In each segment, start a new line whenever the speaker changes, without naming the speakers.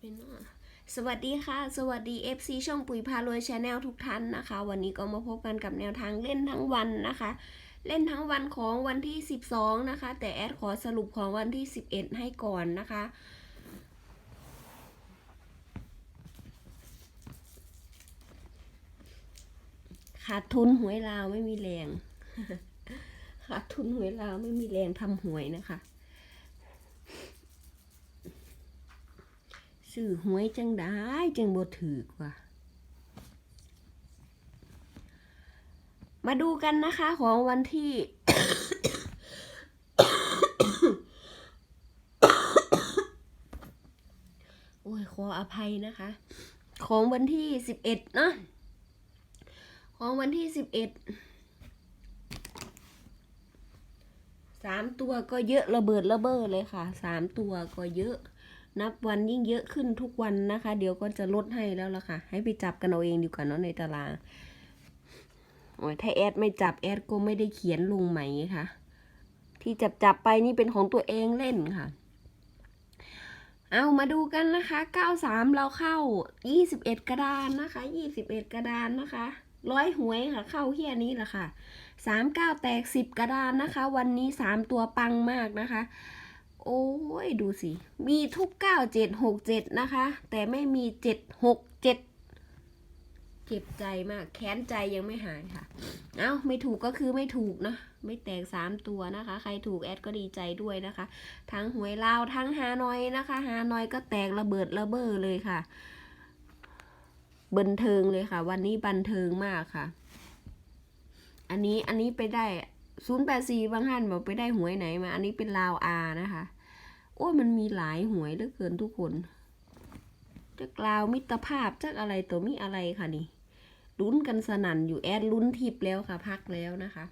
เป็นสวัสดีค่ะ สวัสดี FC ช่องปุ๋ยพารวยชาแนลทุกท่านนะคะ วันนี้ก็มาพบกันกับแนวทางเล่นทั้งวันนะคะ เล่นทั้งวันของวันที่ 12 นะคะ แต่แอดขอสรุปของวันที่ 11 ให้ก่อนนะคะขาดทุนหวยลาวไม่มีแรง ขาดทุนหวยลาวไม่มีแรงทำหวยนะคะ ซื้อหวยจังได้จังบ่ถือกว่า มาดูกันนะคะของวันที่โอ้ยขออภัยนะคะ ของวันที่สิบเอ็ดเนาะของวันที่สิบเอ็ดสามตัวก็เยอะระเบิดระเบ้อเลยค่ะสามตัวก็เยอะ นับวันยิ่งเยอะขึ้นทุกวันนะคะ เดี๋ยวก็จะลดให้แล้วล่ะค่ะ ให้ไปจับกันเอาเองดีกว่าเนาะในตารางโอ้ยถ้าแอดไม่จับแอดก็ไม่ได้เขียนลงไหม่ค่ะ ที่จับจับไปนี่เป็นของตัวเองเล่นค่ะ เอามาดูกันนะคะ 93 เราเข้า 21 กระดานนะคะ 21 กระดานนะคะร้อยหวยค่ะ เข้าเฮียนี้แหละค่ะ 39 แตก 10 กระดานนะคะ วันนี้ 3 ตัวปังมากนะคะ โอ้ยดูสิ มีทุก9767นะคะ แต่ไม่มี767เจ็ดเจ็บใจมาก แค้นใจยังไม่หายค่ะ เอ้า ไม่ถูกก็คือไม่ถูกนะ ไม่แตก3ตัวนะคะ ใครถูกแอดก็ดีใจด้วยนะคะ ทั้งหวยลาว ทั้งฮานอยนะคะ ฮานอยก็แตกระเบิดระเบ้อเลยค่ะ บันเทิงเลยค่ะ วันนี้บันเทิงมากค่ะ อันนี้ อันนี้ไปได้ศูนย์แปดสี่บางท่านบอกไปได้หวยไหนมา อันนี้เป็นลาวอานะคะ โอ้ยมันมีหลายหวยเหลือเกินทุกคนจากล่าวมิตรภาพจากอะไรตัวมีอะไรค่ะนี่ลุ้นกันสนั่นอยู่แอดลุ้นทิปแล้วค่ะ พักแล้วนะคะ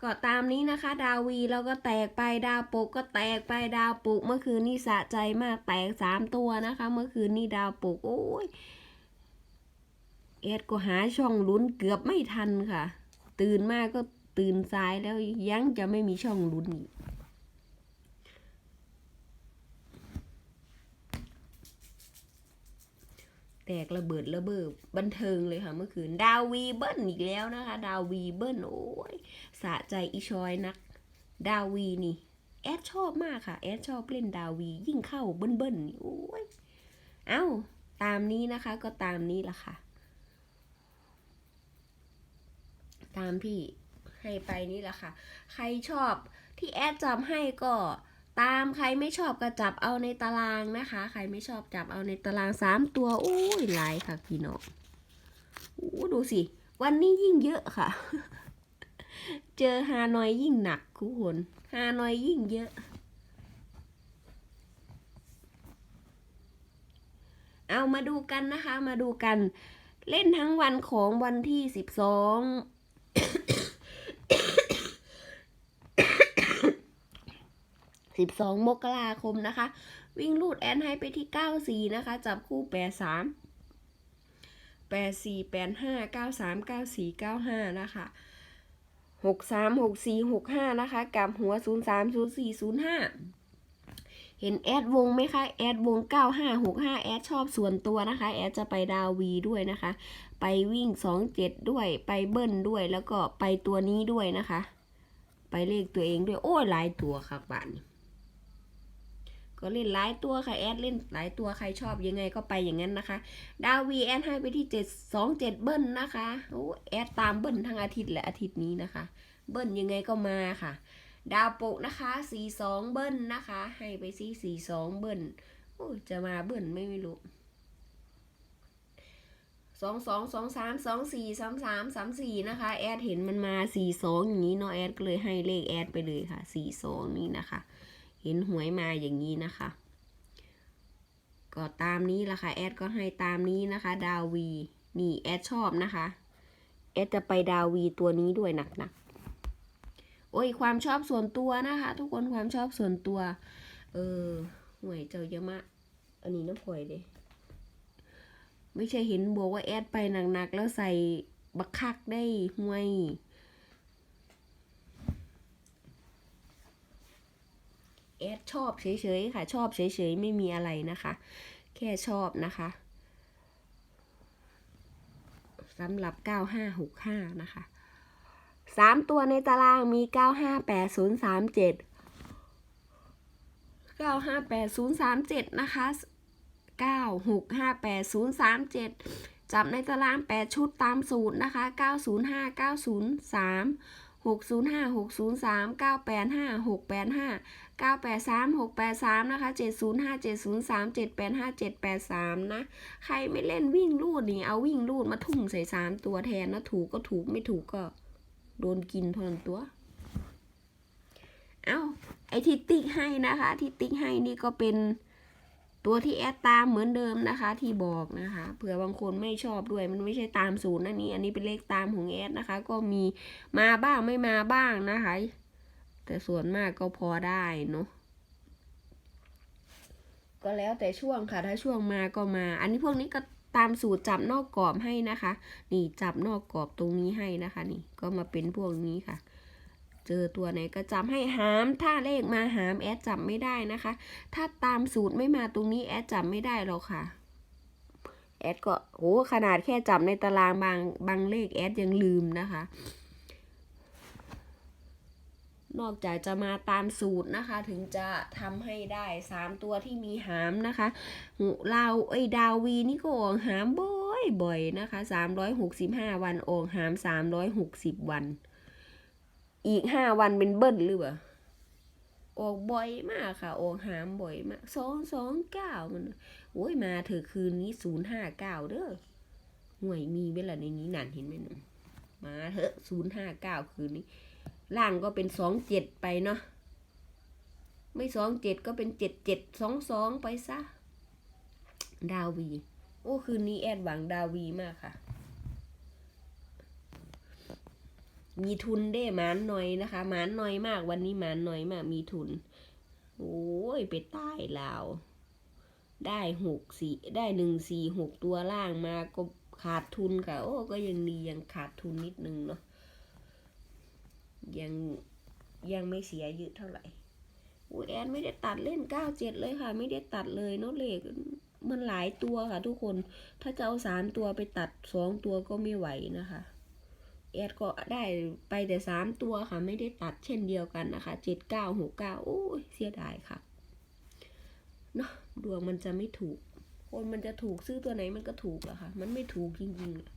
ก็ตามนี้นะคะ ดาวีแล้วก็แตกไปดาวปุกก็แตกไปดาวปุกเมื่อคืนนี่สะใจมากแตกสามตัวนะคะ เมื่อคืนนี่ดาวปุกโอ้ยเอ็ดก็หาช่องลุ้นเกือบไม่ทันค่ะ ตื่นมากก็ตื่นสายแล้วยังจะไม่มีช่องลุ้นอีก ตกระเบิดระเบิดบันเทิงเลยค่ะเมื่อคืน ดาววีเบิ้ลอีกแล้วนะคะ ดาววีเบิ้ลโอ้ยสะใจอีชอยนัก ดาววีนี่ แอดชอบมากค่ะ แอดชอบเล่นดาววียิ่งเข้าเบิ้ลเบิ้ลโอ้ยเอ้าตามนี้นะคะก็ตามนี้ละค่ะ ตามที่ให้ไปนี่แหละค่ะ ใครชอบที่แอดจำให้ก็ ตามใครไม่ชอบก็จับเอาในตารางนะคะ ใครไม่ชอบจับเอาในตารางสามตัวโอ้ยหลายค่ะพี่น้องโอ้ดูสิ วันนี้ยิ่งเยอะค่ะ เจอฮานอยยิ่งหนักทุกคนฮานอยยิ่งเยอะเอามาดูกันนะคะ มาดูกัน เล่นทั้งวันของวันที่สิบสอง สิบสองมกราคมนะคะ วิ่งลูดแอนให้ไปที่เก้าสี่นะคะ จับคู่แปดสามแปดสี่แปดห้าเก้าสามเก้าสี่เก้าห้านะคะหกสามหกสี่หกห้านะคะ กับหัวศูนย์สามศูนย์สี่ศูนย์ห้าเห็นแอดวงไหมคะ แอดวงเก้าห้าหกห้าแอดชอบส่วนตัวนะคะ แอดจะไปดาววีด้วยนะคะ ไปวิ่งสองเจ็ดด้วย ไปเบิ้ลด้วย แล้วก็ไปตัวนี้ด้วยนะคะ ไปเลขตัวเองด้วย โอ้ยหลายตัวค่ะบ้านนี้ ก็เล่นหลายตัวค่ะแอดเล่นหลายตัวใครชอบยังไงก็ไปอย่างนั้นนะคะ ดาววีแอดให้ไปที่เจ็ดสองเจ็ดเบิ้ลนะคะโอ้แอดตามเบิ้ลทั้งอาทิตย์และอาทิตย์นี้นะคะ เบิ้ลยังไงก็มาค่ะ ดาวโปกนะคะสี่สองเบิ้ลนะคะ ให้ไปซี่สี่สองเบิ้ลโอ้จะมาเบิ้ลไม่ไม่รู้สองสองสองสามสองสี่สามสามสามสี่นะคะ แอดเห็นมันมาสี่สองอย่างนี้เนาะแอดก็เลยให้เลขแอดไปเลยค่ะสี่สองนี้นะคะ เห็นหวยมาอย่างนี้นะคะ ก็ตามนี้ละค่ะแอดก็ให้ตามนี้นะคะ ดาวีนี่แอดชอบนะคะแอดจะไปดาวีตัวนี้ด้วยหนักๆโอ้ยความชอบส่วนตัวนะคะ ทุกคนความชอบส่วนตัว เออหวยเจ้าเยอะมากอันนี้น้ำพลอยเลยไม่ใช่เห็นบอกว่าแอดไปหนักๆแล้วใส่บักคักได้ห่วย แอดชอบเฉยๆค่ะ ชอบเฉยๆไม่มีอะไรนะคะ แค่ชอบนะคะสำหรับ 9565 นะคะสามตัวในตารางมี 958037 958037 นะคะ 96588037 จับในตาราง 8 ชุดตามสูตรนะคะ 905 903 605 603 985 685 983 683 นะคะ 705 703 785 783 นะ ใครไม่เล่นวิ่งรูดนี่ เอาวิ่งรูดมาทุ่มใส่ 3 ตัวแทนนะ ถูกก็ถูกไม่ถูกก็ โดนกินเท่านั้นตัว เอา้า ไอที่ติ๊กให้นะคะ ที่ติ๊กให้นี่ก็เป็นตัวที่แอดตามเหมือนเดิมนะคะ ที่บอกนะคะเผื่อบางคนไม่ชอบด้วยมันไม่ใช่ตามศูนย์นะนี่อันนี้เป็นเลขตามของแอดนะคะ ก็มีมาบ้างไม่มาบ้างนะคะ แต่ส่วนมากก็พอได้เนาะก็แล้วแต่ช่วงค่ะ ถ้าช่วงมาก็มา อันนี้พวกนี้ก็ตามสูตรจับนอกกรอบให้นะคะ นี่จับนอกกรอบตรงนี้ให้นะคะ นี่ก็มาเป็นพวกนี้ค่ะ เจอตัวไหนก็จำให้หาม ถ้าเลขมาหามแอดจับไม่ได้นะคะ ถ้าตามสูตรไม่มาตรงนี้แอดจับไม่ได้หรอกค่ะ แอดก็โอ้ขนาดแค่จับในตารางบางบางเลขแอดยังลืมนะคะ นอกจากจะมาตามสูตรนะคะ ถึงจะทำให้ได้สามตัวที่มีหามนะคะหูลาวเอ้ดาววีนี่ก็ออกหามบ่อยบ่อยนะคะสามร้อยหกสิบห้าวันออกหามสามร้อยหกสิบวัน อีกห้าวันเป็นเบิ้ลหรือเปล่าออกบ่อยมากค่ะออกหามบ่อยมากสองสองเก้ามันโอ้ยมาเถอะคืนนี้ศูนย์ห้าเก้าเด้อห่วยมีเวลาในนี้นั่นเห็นไหมหนุ่ม มาเถอะศูนย์ห้าเก้าคืนนี้ ล่างก็เป็นสองเจ็ดไปเนาะไม่สองเจ็ดก็เป็นเจ็ดเจ็ดสองสองไปซะ ดาวี โอ้คืนนี้แอดหวังดาวีมากค่ะ มีทุนได้หมานหน่อยนะคะหมานหน่อยมากวันนี้หมานหน่อยมากมีทุน โอ้ยไปตายลาวได้หกสี่ได้หนึ่งสี่หกตัวล่างมาก็ ขาดทุนค่ะโอ้ก็ยังดียังขาดทุนนิดนึงเนาะยังยังไม่เสียเยอะเท่าไหร่อูแอนไม่ได้ตัดเล่นเก้าเจ็ดเลยค่ะ ไม่ได้ตัดเลยเนาะเลขมันหลายตัวค่ะ ทุกคนถ้าจะเอาสามตัวไปตัดสองตัวก็ไม่ไหวนะคะแอดก็ได้ไปแต่สามตัวค่ะ ไม่ได้ตัดเช่นเดียวกันนะคะเจ็ดเก้าหกเก้าโอ้ยเสียดายค่ะเนาะดวงมันจะไม่ถูก คนมันจะถูกซื้อตัวไหนมันก็ถูกอะค่ะ มันไม่ถูกจริงๆอะ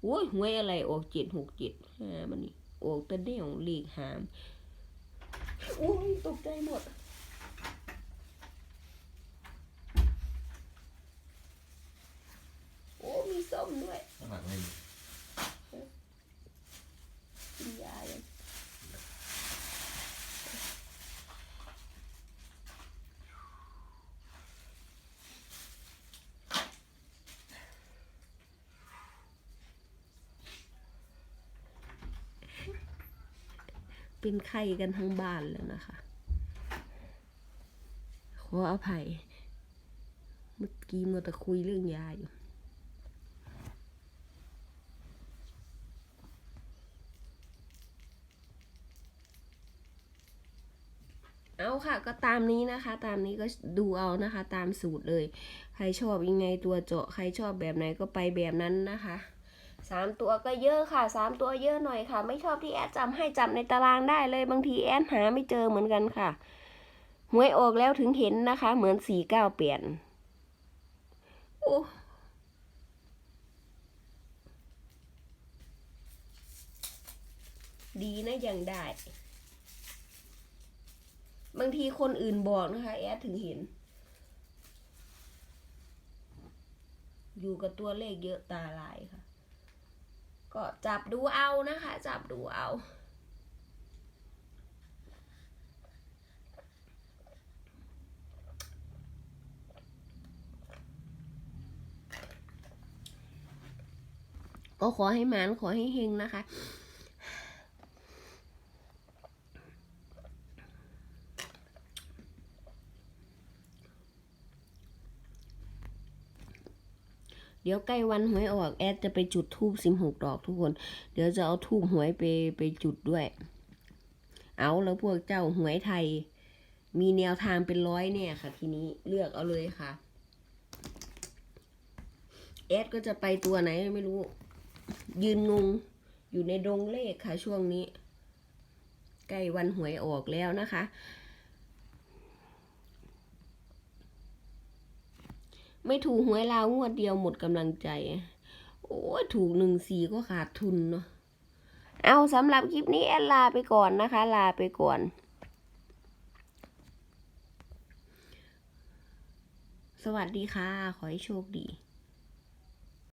โอ้ยหวยอะไรออกเจ็ดหกเจ็ดห้ามันนี่ออกตะเดี่ยวเลีกหามโอ้ยตกใจหมดโอ้มีส้มด้วย
ข้างหลังไม่มี
กินยาเลย เป็นไข้กันทั้งบ้านแล้วนะคะ ขออภัย เมื่อกี้มัวแต่คุยเรื่องยาอยู่เอาค่ะก็ตามนี้นะคะ ตามนี้ก็ดูเอานะคะ ตามสูตรเลย ใครชอบยังไงตัวเจาะ ใครชอบแบบไหนก็ไปแบบนั้นนะคะ สามตัวก็เยอะค่ะสามตัวเยอะหน่อยค่ะ ไม่ชอบที่แอดจำให้จำในตารางได้เลยบางทีแอดหาไม่เจอเหมือนกันค่ะหวยออกแล้วถึงเห็นนะคะ เหมือนสี่เก้าเปลี่ยนโอ้ดีนะยังได้ บางทีคนอื่นบอกนะคะ แอดถึงเห็น อยู่กับตัวเลขเยอะตาลายค่ะ ก็จับดูเอานะคะ จับดูเอาก็ขอให้หมานขอให้เฮงนะคะ เดี๋ยวใกล้วันหวยออกแอดจะไปจุดทูบสิบหกดอกทุกคน เดี๋ยวจะเอาทูบหวยไปไปจุดด้วย เอาแล้วพวกเจ้าหวยไทย มีแนวทางเป็นร้อยเนี่ยค่ะ ทีนี้เลือกเอาเลยค่ะแอดก็จะไปตัวไหนไม่รู้ ยืนงงอยู่ในดงเลขค่ะช่วงนี้ ใกล้วันหวยออกแล้วนะคะ ไม่ถูกหวยลาวงวดเดียวหมดกำลังใจ โอ้ถูกหนึ่งสี่ก็ขาดทุนเนาะเอาสำหรับคลิปนี้แอนลาไปก่อนนะคะ ลาไปก่อนสวัสดีค่ะ ขอให้โชคดี